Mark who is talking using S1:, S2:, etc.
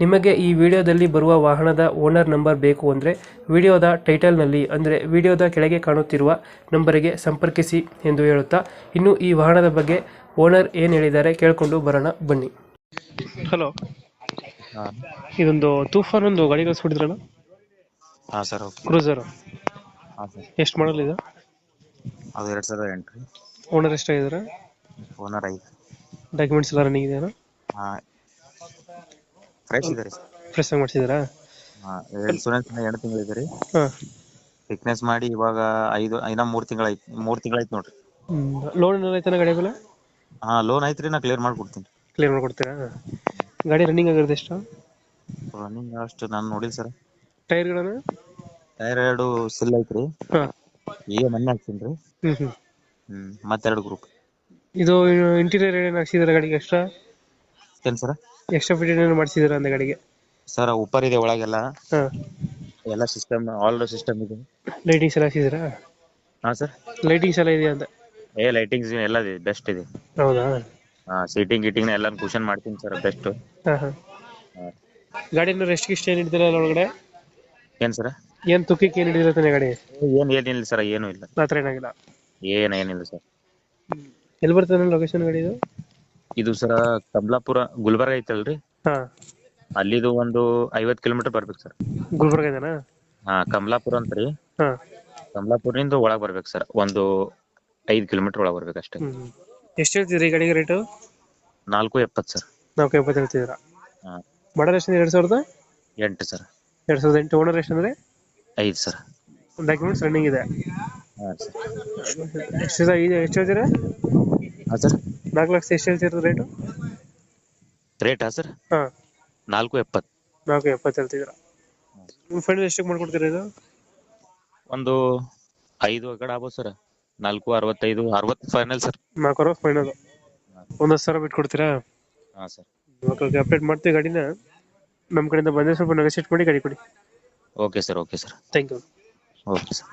S1: ನಿಮಗೆ ಈ ವಿಡಿಯೋದಲ್ಲಿ ಬರುವ ವಾಹನದ ಓನರ್ ನಂಬರ್ ಬೇಕು ಅಂದರೆ ವಿಡಿಯೋದ ಟೈಟಲ್ನಲ್ಲಿ ಅಂದರೆ ವಿಡಿಯೋದ ಕೆಳಗೆ ಕಾಣುತ್ತಿರುವ ನಂಬರಿಗೆ ಸಂಪರ್ಕಿಸಿ ಎಂದು ಹೇಳುತ್ತಾ ಇನ್ನು ಈ ವಾಹನದ ಬಗ್ಗೆ ಓನರ್ ಏನು ಹೇಳಿದ್ದಾರೆ ಕೇಳಿಕೊಂಡು ಬರೋಣ ಬನ್ನಿ. ಹಲೋ.
S2: ಹಾಂ.
S1: ಇದೊಂದು ತೂಫಾನ್ ಒಂದು ಗಾಡಿ ಕಳಿಸ್ಬಿಟ್ಟಿದ್ರಲ್ಲ?
S2: ಹಾಂ ಸರ್ ಓಕೆ.
S1: ಕ್ರೂಸರ್.
S2: ಹಾಂ ಸರ್.
S1: ಎಷ್ಟು ಮಾಡಲ್ ಇದು?
S2: ಅದು ಎರಡು ಸಾವಿರದ ಎಂಟು.
S1: ಓನರ್ ಎಷ್ಟಾಗಿದ್ದಾರೆ?
S2: ಓನರ್ ಐದು.
S1: ಡಾಕ್ಯುಮೆಂಟ್ಸ್ ಎಲ್ಲ ರನ್ನಿಂಗ್ ಇದೆಯಾ?
S2: ಹಾಂ ಫ್ರೆಶ್ ಇದೆ ರೀ
S1: ಫ್ರೆಶ್ ಆಗಿ ಮಾಡಿಸಿದಾರಾ
S2: ಇನ್ಸೂರೆನ್ಸ್ ಎರಡು ರೀ ಫಿಟ್ನೆಸ್ ಮಾಡಿ ಇವಾಗ ಐದು ಇನ್ನ ಮೂರ್ ತಿಂಗಳು ಮೂರು ತಿಂಗಳು ಐತಿ ನೋಡ್ರಿ
S1: ಲೋನ್ ಏನಾರ ಐತನ ಗಾಡಿ ಮೇಲೆ?
S2: ಹಾಂ ಲೋನ್ ಐತ್ರಿ ನಾ ಕ್ಲಿಯರ್ ಮಾಡ್ಕೊಡ್ತೀನಿ.
S1: ಕ್ಲಿಯರ್ ಮಾಡ್ಕೊಡ್ತೀರಾ? ಗಾಡಿ ರನ್ನಿಂಗ್ ಆಗಿರೋದು ಎಷ್ಟು?
S2: ರನ್ನಿಂಗ್ ಅಷ್ಟು ನಾನು ನೋಡಿಲ್ಲ ಸರ್.
S1: ಟೈರ್ಗಳನ್ನು
S2: ಟೈರ್ ಎರಡು ಸಿಲ್ ಐತ್ರಿ. ಈಗ ಮೊನ್ನೆ ಹಾಕ್ತೀನಿ ರೀ.
S1: ಹ್ಮ್ ಹ್ಞೂ
S2: ಮತ್ತೆರಡು ಗ್ರೂಪ್
S1: ಇದು ಇಂಟೀರಿಯರ್ ಏನು ಹಾಕ್ಸಿದಾರೆ ಗಾಡಿಗೆ ಎಕ್ಸ್ಟ್ರಾ
S2: ಏನು ಸರ್?
S1: ಎಕ್ಸ್ಟ್ರಾ ಫಿಟ್ ಏನೇನು ಮಾಡಿಸಿದ್ದೀರಾ ಅಂದ ಗಾಡಿಗೆ.
S2: ಸರ್ ಉಪ್ಪರ್ ಇದೆ ಒಳಗೆಲ್ಲ.
S1: ಹಾಂ.
S2: ಎಲ್ಲ ಸಿಸ್ಟಮ್ ಆಲ್ ಸಿಸ್ಟಮ್ ಇದೆ.
S1: ಲೈಟಿಂಗ್ಸ್ ಎಲ್ಲ ಹಾಕ್ಸಿದಾರಾ?
S2: ಹಾಂ ಸರ್.
S1: ಲೈಟಿಂಗ್ಸ್ ಎಲ್ಲ ಇದೆಯಾ ಅಂತ?
S2: ಏ ಲೈಟಿಂಗ್ಸ್ ಎಲ್ಲ ಬೆಸ್ಟ್ ಇದೆ.
S1: ಹೌದಾ?
S2: ಹಾಂ ಸೀಟಿಂಗ್ ಗೀಟಿಂಗ್ ಎಲ್ಲ ಕುಶನ್ ಮಾಡ್ತೀನಿ ಸರ್ ಬೆಸ್ಟ್
S1: ಹಾಂ ಹಾಂ. ಗಾಡಿನ ರೆಸ್ಟ್ ಗಿಸ್ಟ್ ಏನು ಹಿಡಿದಿಲ್ಲ ಒಳಗಡೆ?
S2: ಏನ್ ಸರ್?
S1: ಏನು ತುಕ್ಕಕ್ಕೆ ಏನು ಹಿಡಿದಿರತ್ತಾನೆ ಗಾಡಿ?
S2: ಏನ್ ಏನಿಲ್ಲ ಸರ್ ಏನು ಇಲ್ಲ.
S1: ರಾತ್ರಿ ಥರ ಏನಾಗಿಲ್ಲ.
S2: ಏನ್ ಏನಿಲ್ಲ ಸರ್.
S1: ಎಲ್ಲಿ ಬರ್ತದೆ ಲೊಕೇಶನ್ ಗಾಡಿ ಇದು?
S2: ಇದು ಸರ ಕಮಲಾಪುರ ಗುಲ್ಬರ್ಗ ಐತಲ್ರಿ?
S1: ಹಾ.
S2: ಅಲ್ಲಿದು ಒಂದು ಐವತ್ ಕಿಲೋಮೀಟರ್ ಬರ್ಬೇಕು ಸರ್.
S1: ಗುಲ್ಬರ್ಗ ಇದೆನಾ
S2: ಹಾ ಕಮಲಾಪುರ ಅಂತ ರೀ.
S1: ಹಾಂ.
S2: ಕಮಲಾಪುರದಿಂದ ಒಳಗ್ ಬರ್ಬೇಕು ಸರ್. ಒಂದು ಐದ್ ಕಿಲೋಮೀಟರ್ ಒಳಗ್ ಬರ್ಬೇಕು ಅಷ್ಟೇ.
S1: ಎಷ್ಟು ಹೇಳ್ತಿದ್ರಿ ಈ ಗಾಡಿಗೆ ರೇಟು?
S2: ನಾಲ್ಕು ಎಪ್ಪತ್ತು ಸರ್.
S1: ನಾಲ್ಕು ಎಪ್ಪತ್ತು ಹೇಳ್ತಿದ್ದೀರಾ?
S2: ಹಾ.
S1: ಮಾಡಲ್ ಎಷ್ಟು ಎರಡು ಸಾವಿರದ?
S2: ಎಂಟು ಸರ್.
S1: ಎರಡು ಸಾವಿರದ ಎಂಟು. ಓನರ್ ಎಷ್ಟು ಅಂದರೆ?
S2: ಐದು ಸರ್.
S1: ಡಾಕ್ಯುಮೆಂಟ್ಸ್ ರನ್ನಿಂಗ್ ಇದೆ.
S2: ಹಾ ಸರ್.
S1: ಎಷ್ಟು ಇದೆ ಎಷ್ಟು ಹೇಳ್ತೀರಾ?
S2: ಹಾ ಸರ್.
S1: ನಾಲ್ಕು ಲಕ್ಷ ಎಷ್ಟು ಹೇಳ್ತಿರೋದು ರೇಟು
S2: ರೇಟಾ ಸರ್
S1: ಹಾಂ.
S2: ನಾಲ್ಕು ಎಪ್ಪತ್ತು.
S1: ನಾಲ್ಕು ಎಪ್ಪತ್ತು ಹೇಳ್ತಿದ್ದೀರಾ? ಫ್ರೆಂಡ್ ಎಷ್ಟಕ್ಕೆ ಮಾಡ್ಕೊಡ್ತೀರಾ ಇದು?
S2: ಒಂದು ಐದು ಕಡೆ ಆಗ್ಬೋದು ಸರ್ ನಾಲ್ಕು ಅರವತ್ತೈದು ಅರವತ್ತು ಫೈನಲ್ ಸರ್
S1: ನಾಲ್ಕು ಅರವತ್ತು ಫೈನಲ್ ಒಂದೊಂದು ಸಾವಿರ ಬಿಟ್ಟು ಕೊಡ್ತೀರಾ?
S2: ಹಾ ಸರ್
S1: ಓಕೆ ಅಪ್ಡೇಟ್ ಮಾಡ್ತೀವಿ ಗಾಡಿನ. ನಮ್ಮ ಕಡೆಯಿಂದ ಬಂದರೆ ಸ್ವಲ್ಪ ನೆಗೋಸಿಯೇಟ್ ಮಾಡಿ ಗಾಡಿ ಕೊಡಿ.
S2: Okay sir okay sir
S1: thank you
S2: okay sir